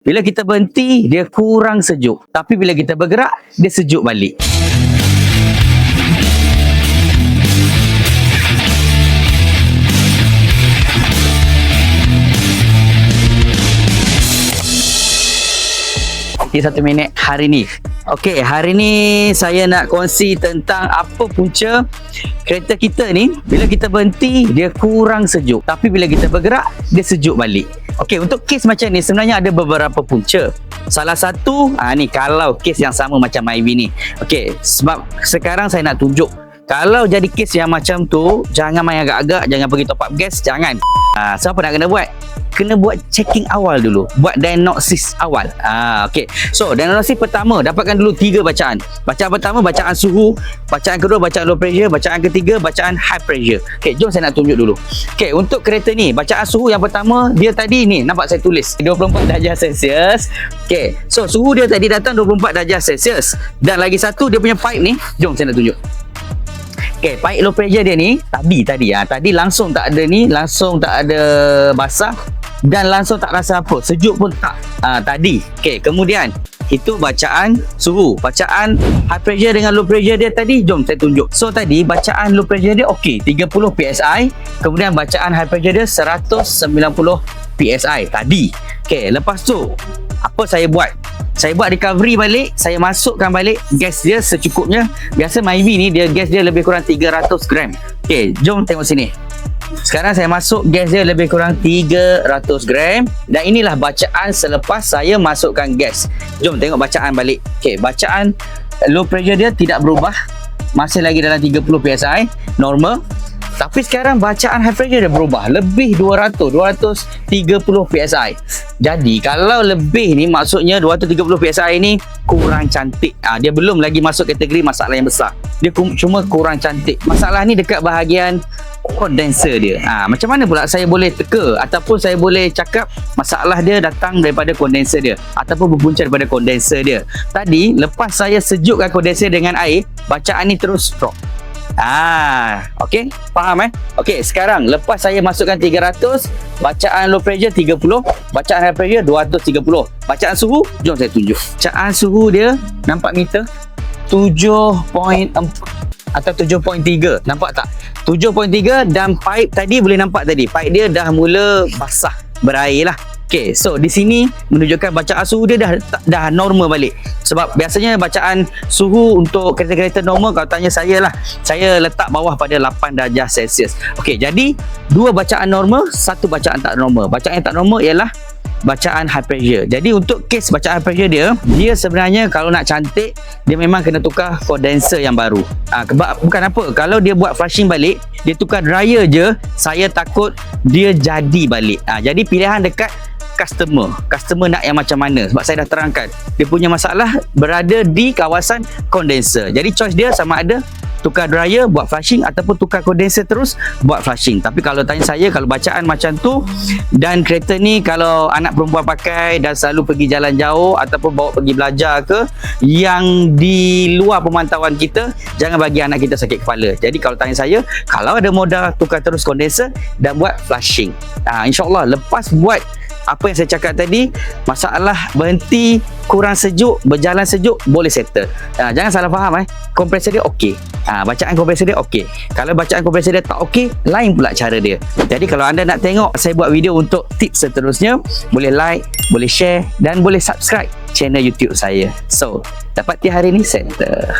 Bila kita berhenti, dia kurang sejuk. Tapi bila kita bergerak, dia sejuk balik. Di satu minit hari ni. Okey, hari ni saya nak kongsi tentang apa punca kereta kita ni. Bila kita berhenti, dia kurang sejuk. Tapi bila kita bergerak, dia sejuk balik. Okey, untuk kes macam ni sebenarnya ada beberapa punca. Salah satu, ah ni kalau kes yang sama macam Ivy ni. Okey, sebab sekarang saya nak tunjuk kalau jadi kes yang macam tu, jangan main agak-agak, jangan pergi top up gas, jangan. Ah, siapa nak kena buat? Kena buat checking awal dulu. Buat diagnosis awal. Ah, okey. So, diagnosis pertama, dapatkan dulu tiga bacaan. Bacaan pertama, bacaan suhu. Bacaan kedua, bacaan low pressure. Bacaan ketiga, bacaan high pressure. Okey, jom saya nak tunjuk dulu. Okey, untuk kereta ni, bacaan suhu yang pertama, dia tadi ni, nampak saya tulis. 24 darjah Celsius. Okey, so suhu dia tadi datang 24 darjah Celsius. Dan lagi satu, dia punya pipe ni, jom saya nak tunjuk. Okay, pipe low pressure dia ni tadi tadi ah tadi langsung tak ada ni, langsung tak ada basah dan langsung tak rasa apa. Sejuk pun tak. Ah tadi. Okay, kemudian itu bacaan suhu. Bacaan high pressure dengan low pressure dia tadi jom saya tunjuk. So tadi bacaan low pressure dia okey 30 PSI, kemudian bacaan high pressure dia 190 PSI tadi. Okay, lepas tu apa saya buat? Saya buat recovery balik, saya masukkan balik gas dia secukupnya. Biasa Myvi ni dia gas dia lebih kurang 300 gram. Okey, jom tengok sini. Sekarang saya masuk gas dia lebih kurang 300 gram dan inilah bacaan selepas saya masukkan gas. Jom tengok bacaan balik. Okey, bacaan low pressure dia tidak berubah. Masih lagi dalam 30 PSI, normal. Tapi sekarang bacaan pressure dia berubah. Lebih 200 230 PSI Jadi kalau lebih ni Maksudnya 230 PSI ni Kurang cantik. Ha, Dia belum lagi masuk kategori masalah yang besar. Dia cuma kurang cantik. Masalah ni dekat bahagian Kondenser dia. Ha, Macam mana pula saya boleh teka Ataupun saya boleh cakap Masalah dia datang daripada kondenser dia Ataupun berpunca daripada kondenser dia? Tadi lepas saya sejukkan kondenser dengan air Bacaan ni terus drop Ah, okey, faham eh? Okey, sekarang lepas saya masukkan 300, bacaan low pressure 30, bacaan high pressure 230. Bacaan suhu, jom saya tunjuk. Bacaan suhu dia nampak meter 7.4 atau 7.3. Nampak tak? 7.3 dan pipe tadi boleh nampak tadi. Pipe dia dah mula basah berair lah. Okay, so di sini menunjukkan bacaan suhu dia dah dah normal balik. Sebab biasanya bacaan suhu untuk kereta-kereta normal kalau tanya saya lah, saya letak bawah pada 8 darjah Celsius. Okay, jadi dua bacaan normal, satu bacaan tak normal. Bacaan yang tak normal ialah bacaan high pressure. Jadi untuk kes bacaan high pressure dia, dia sebenarnya kalau nak cantik, dia memang kena tukar kondenser yang baru. Ah, ha, bukan apa, kalau dia buat flushing balik, dia tukar dryer je, saya takut dia jadi balik. Ah, ha, jadi pilihan dekat customer. Customer nak yang macam mana? Sebab saya dah terangkan. Dia punya masalah berada di kawasan kondenser. Jadi choice dia sama ada tukar dryer buat flushing ataupun tukar kondenser terus buat flushing. Tapi kalau tanya saya kalau bacaan macam tu dan kereta ni kalau anak perempuan pakai dan selalu pergi jalan jauh ataupun bawa pergi belajar ke yang di luar pemantauan kita jangan bagi anak kita sakit kepala. Jadi kalau tanya saya kalau ada modal tukar terus kondenser dan buat flushing. Ha, InsyaAllah lepas buat apa yang saya cakap tadi masalah berhenti kurang sejuk berjalan sejuk boleh settle. Ha, jangan salah faham eh. Kompresor dia okey. Ha, bacaan kompresor dia okey. Kalau bacaan kompresor dia tak okey lain pula cara dia. Jadi kalau anda nak tengok saya buat video untuk tips seterusnya. Boleh like boleh share dan boleh subscribe channel YouTube saya. So dapat hari ni settle